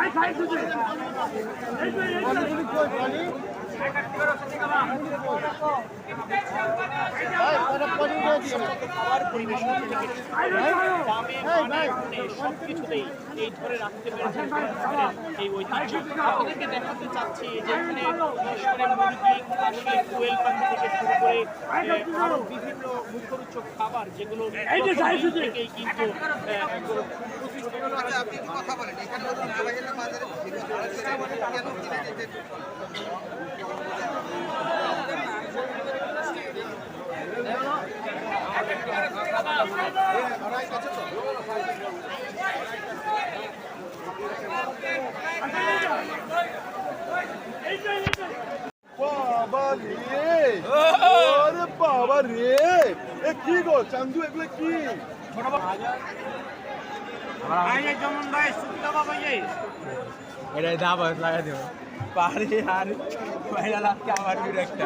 I side থেকে এই যে এই যে খাবার পরিবেশন থেকে দামে মানে সব কিছুতেই এই ধরে রাখতে পেরেছেন এই ঐতিহ্য আপনাদেরকে দেখাতে চাচ্ছি যে এখানে বিশেষ মুরগি খাসি কোয়েল পাখি থেকে শুরু করে আহ, আরও বিভিন্ন মুখরোচক খাবার যেগুলো থেকেই কিন্তু আচ্ছা আপনি কথা বলেন। এখানে বাজারে কেন বাবা রে আরে বাবা রে এ কি গো চান্দু এগুলো কি এটাই দাম লাগাই দেবো পাহাড়ি আর মহিলা লাভকে আমার বির একটা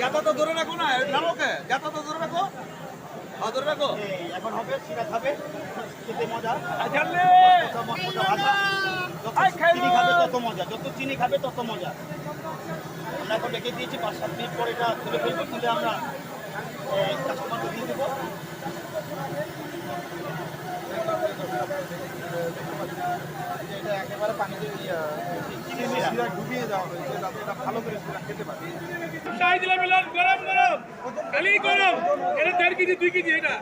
যাতা তো ধরে রাখো না নামোকে। যাতা তো ধরে রাখো। হ্যাঁ ধরে রাখো। এখন হবে সেটা খাবে খেতে মজা। যত চিনি খাবে তত মজা। যত চিনি খাবে তত মজা। আমরা এখন রেখে দিয়েছি পাঁচ সাত মিনিট পরে এটা তুলে ফেলব তুলে আমরা কাস্টমারকে দিয়ে দেবো। এটা একেবারে পানিতে শিরা ডুবিয়ে গরম গরম। খালি গরম। এটা দেড় কেজি দুই কেজি এটা।